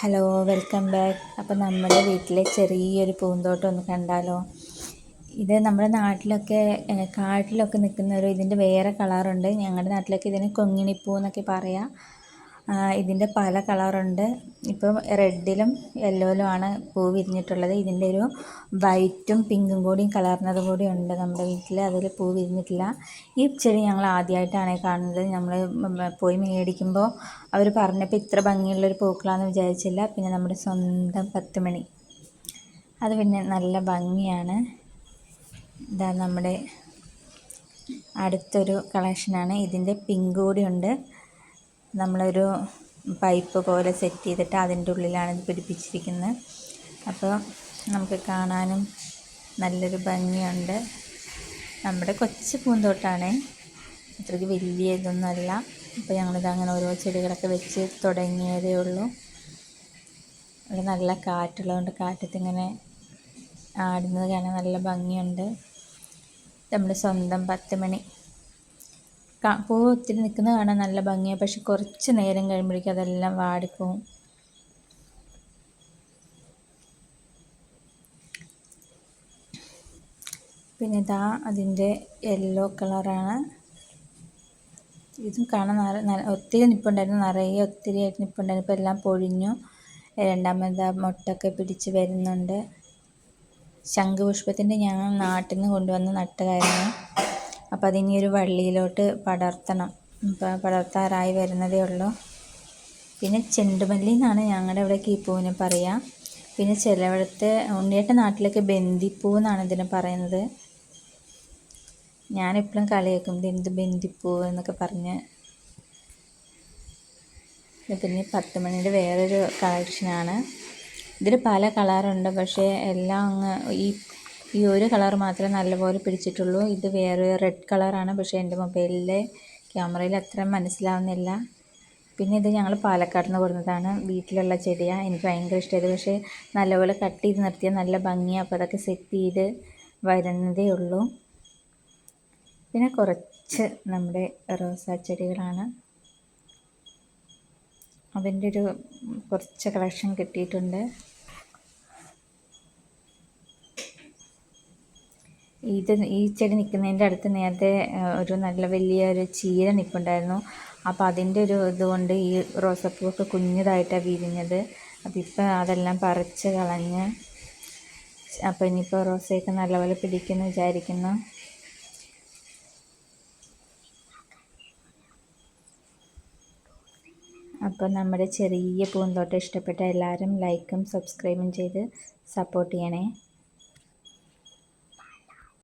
Hello welcome back അപ്പോൾ നമ്മുടെ വീട്ടിലെ ചെറിയൊരു പൂന്തോട്ടം ഒന്ന് കണ്ടാലോ? ഇത് നമ്മുടെ നാട്ടിലൊക്കെ കാട്ടിലൊക്കെ നിൽക്കുന്ന ഒരു ഇതിന്റെ വേറെ കളറുണ്ട്. ഞങ്ങളുടെ നാട്ടിലൊക്കെ ഇതിന് കൊങ്ങിണിപ്പൂ എന്നൊക്കെ പറയാം. ഇതിന്റെ പല കളറുണ്ട്. ഇപ്പം റെഡിലും യെല്ലോയിലുമാണ് പൂ വിരിഞ്ഞിട്ടുള്ളത്. ഇതിന്റെ ഒരു വൈറ്റും പിങ്കും കൂടിയും കലർന്നത് കൂടി ഉണ്ട് നമ്മുടെ വീട്ടിൽ അതിൽ പൂ വിരിഞ്ഞിട്ടില്ല. ഈ ചെടി ഞങ്ങൾ ആദ്യമായിട്ടാണ് കാണുന്നത്. നമ്മൾ പോയി മേടിക്കുമ്പോൾ അവർ പറഞ്ഞപ്പോൾ ഇത്ര ഭംഗിയുള്ളൊരു പൂക്കളാണെന്ന് വിചാരിച്ചില്ല. പിന്നെ നമ്മുടെ സ്വന്തം പത്ത് മണി അത് പിന്നെ നല്ല ഭംഗിയാണ്. ഇതാ നമ്മുടെ അടുത്തൊരു കളക്ഷനാണ്. ഇതിന്റെ പിങ്ക് കൂടി ഉണ്ട്. നമ്മളൊരു പൈപ്പ് പോലെ സെറ്റ് ചെയ്തിട്ട് അതിന്റെ ഉള്ളിലാണ് ഇത് പിടിപ്പിച്ചിരിക്കുന്നത്. അപ്പോൾ നമുക്ക് കാണാനും നല്ലൊരു ഭംഗിയുണ്ട്. നമ്മുടെ കൊച്ചു പൂന്തോട്ടാണ്. അത്രയ്ക്ക് വലിയ ഇതൊന്നുമല്ല. അപ്പോൾ ഞങ്ങളിത് അങ്ങനെ ഓരോ ചെടികളൊക്കെ വെച്ച് തുടങ്ങിയതേ ഉള്ളൂ. ഇവിടെ നല്ല കാറ്റുള്ളതുകൊണ്ട് കാറ്റത്തിങ്ങനെ ആടുന്നത് കാണാൻ നല്ല ഭംഗിയുണ്ട്. നമ്മുടെ സ്വന്തം പത്ത് മണി പൂ ഒത്തിരി നിൽക്കുന്നത് കാണാൻ നല്ല ഭംഗിയാണ് പക്ഷെ കുറച്ച് നേരം കഴിയുമ്പോഴേക്കും അതെല്ലാം വാടിപ്പോവും. പിന്നെ ഇതാ അതിന്റെ യെല്ലോ കളറാണ്. ഇതും കാണാൻ ഒത്തിരി നിപ്പുണ്ടായിരുന്നു. നിറയെ ഒത്തിരി ആയിട്ട് നിൽപ്പുണ്ടായിരുന്നു ഇപ്പോൾ എല്ലാം പൊഴിഞ്ഞു. രണ്ടാമത് മുട്ടൊക്കെ പിടിച്ച് വരുന്നുണ്ട്. ശംഖുപുഷ്പത്തിന്റെ ഞങ്ങൾ നാട്ടിൽ നിന്ന് കൊണ്ടുവന്ന് നട്ടതായിരുന്നു അപ്പോൾ അതിനി ഒരു വള്ളിയിലോട്ട് പടർത്തണം. പടർത്താറായി വരുന്നതേ ഉള്ളൂ. പിന്നെ ചെണ്ടുമല്ലി എന്നാണ് ഞങ്ങളുടെ ഇവിടെ ഈ പൂവിനെ പറയുക പിന്നെ ചിലവിടത്തെ ഉണ്ണിയേട്ട നാട്ടിലൊക്കെ ബന്ദിപ്പൂ എന്നാണ് ഇതിനെ പറയുന്നത്. ഞാനെപ്പോഴും കളിയാക്കും ഇത് ബന്ദിപ്പൂ എന്നൊക്കെ പറഞ്ഞ്. പിന്നെ പത്ത് മണിയുടെ വേറൊരു കളക്ഷനാണ്. ഇതിൽ പല കളറുണ്ട്. പക്ഷേ എല്ലാം അങ്ങ് ഈ ഈ ഒരു കളർ മാത്രമേ നല്ലപോലെ പിടിച്ചിട്ടുള്ളൂ. ഇത് വേറെ റെഡ് കളറാണ് പക്ഷേ എന്റെ മൊബൈലിലെ ക്യാമറയിൽ അത്ര മനസ്സിലാവുന്നില്ല. പിന്നെ ഇത് ഞങ്ങൾ പാലക്കാട് നിന്ന് കൊടുത്തതാണ്. വീട്ടിലുള്ള ചെടിയാണ് എനിക്ക് ഭയങ്കര ഇഷ്ടമായത്. പക്ഷേ നല്ലപോലെ കട്ട് ചെയ്ത് നിർത്തിയാൽ നല്ല ഭംഗിയാണ് അപ്പോൾ അതൊക്കെ സെറ്റ് ചെയ്ത് വരുന്നതേ ഉള്ളൂ. പിന്നെ കുറച്ച് നമ്മുടെ റോസാ ചെടികളാണ്. അതിന്റെ ഒരു കുറച്ച് കളക്ഷൻ കിട്ടിയിട്ടുണ്ട്. ഇത് ഈ ചെടി നിൽക്കുന്നതിന്റെ അടുത്ത് നേരത്തെ ഒരു നല്ല വലിയ ഒരു ചീര നിൽപ്പുണ്ടായിരുന്നു അപ്പോൾ അതിന്റെ ഒരു ഇതുകൊണ്ട് ഈ റോസപ്പൂവൊക്കെ കുഞ്ഞതായിട്ടാണ് വിരിഞ്ഞത്. അപ്പോൾ ഇപ്പം അതെല്ലാം പറിച്ച് കളഞ്ഞ് അപ്പോൾ ഇനിയിപ്പോൾ റോസയൊക്കെ നല്ലപോലെ പിടിക്കുമെന്ന് വിചാരിക്കുന്നു. അപ്പോൾ നമ്മുടെ ചെറിയ പൂന്തോട്ടം ഇഷ്ടപ്പെട്ട എല്ലാവരും ലൈക്കും സബ്സ്ക്രൈബും ചെയ്ത് സപ്പോർട്ട് ചെയ്യണേ.